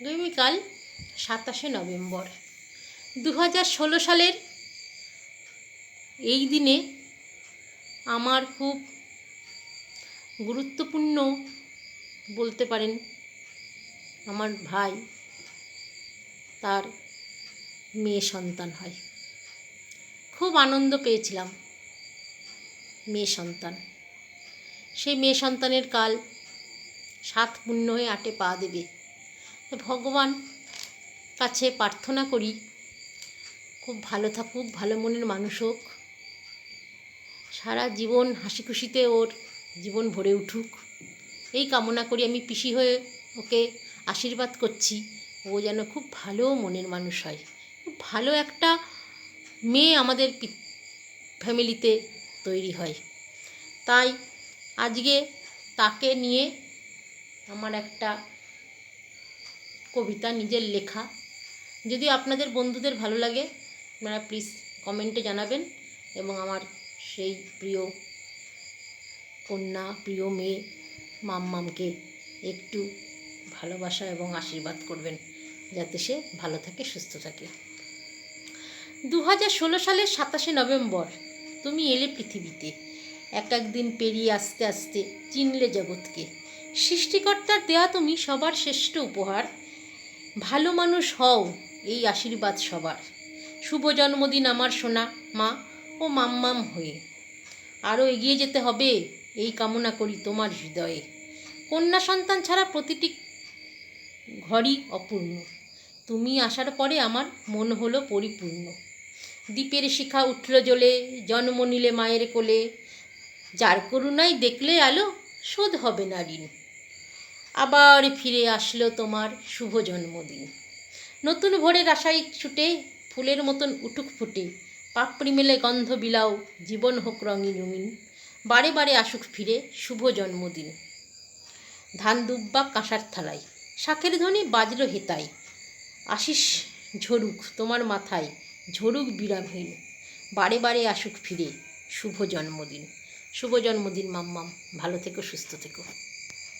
আগামীকাল সাতাশে নভেম্বর। দু হাজার ষোলো সালের এই দিনে আমার খুব গুরুত্বপূর্ণ বলতে পারেন আমার ভাই তার মেয়ে সন্তান হয়। খুব আনন্দ পেয়েছিলাম মেয়ে সন্তান। সেই মেয়ে সন্তানের কাল সাত পুণ্য হয়ে আটে পা দেবে। ভগবান কাছে প্রার্থনা করি, খুব ভালো থাকুক, ভালো মনের মানুষ হোক। সারা জীবন হাসি খুশিতে ওর জীবন ভরে উঠুক। এই কামনা করি, আমি পিসি হয়ে ওকে আশীর্বাদ করছি, ও যেন খুব ভালো মনের মানুষ হয়। খুব ভালো একটা মেয়ে আমাদের ফ্যামিলিতে তৈরি হয়। তাই আজকে তাকে নিয়ে আমার একটা কবিতা, নিজের লেখা। যদি আপনাদের বন্ধুদের ভালো লাগে, আপনারা প্লিজ কমেন্টে জানাবেন এবং আমার সেই প্রিয় কন্যা, প্রিয় মেয়ে, মাম্মামকে একটু ভালোবাসা এবং আশীর্বাদ করবেন যাতে সে ভালো থাকে, সুস্থ থাকে। দু হাজার ষোলো সালের সাতাশে নভেম্বর, তুমি এলে পৃথিবীতে। এক এক দিন পেরিয়ে আস্তে আস্তে চিনলে জগৎকে। সৃষ্টিকর্তার দেয়া তুমি সবার শ্রেষ্ঠ উপহার। ভালো মানুষ হও এই আশীর্বাদ সবার। শুভ জন্মদিন আমার সোনা, মা ও মাম্মাম হয়ে। আরও এগিয়ে যেতে হবে এই কামনা করি তোমার হৃদয়ে। কন্যা সন্তান ছাড়া প্রতিটি ঘরই অপূর্ণ। তুমি আসার পরে আমার মন হলো পরিপূর্ণ। দ্বীপের শিখা উঠল জ্বলে জন্ম নিলে মায়ের কোলে। যার করুণায় দেখলে আলো, শোধ হবে না ঋণ আবার ফিরে আসলো তোমার শুভ জন্মদিন। নতুন ভোরের আশায় ছুটে ফুলের মতন উটুক ফুটে, পাপড়ি মেলে গন্ধ বিলাও, জীবন হোক রঙিন রঙিন, বারে বারে আসুক ফিরে শুভ জন্মদিন। ধান দুব্বা কাঁসার থালায়, শাকের ধ্বনি বাজলো হেতাই আশিস ঝরুক তোমার মাথায়, ঝরুক বিরামহীন বারে বারে আসুক ফিরে শুভ জন্মদিন। শুভ জন্মদিন, মাম্মাম, ভালো থেকো, সুস্থ থেকো।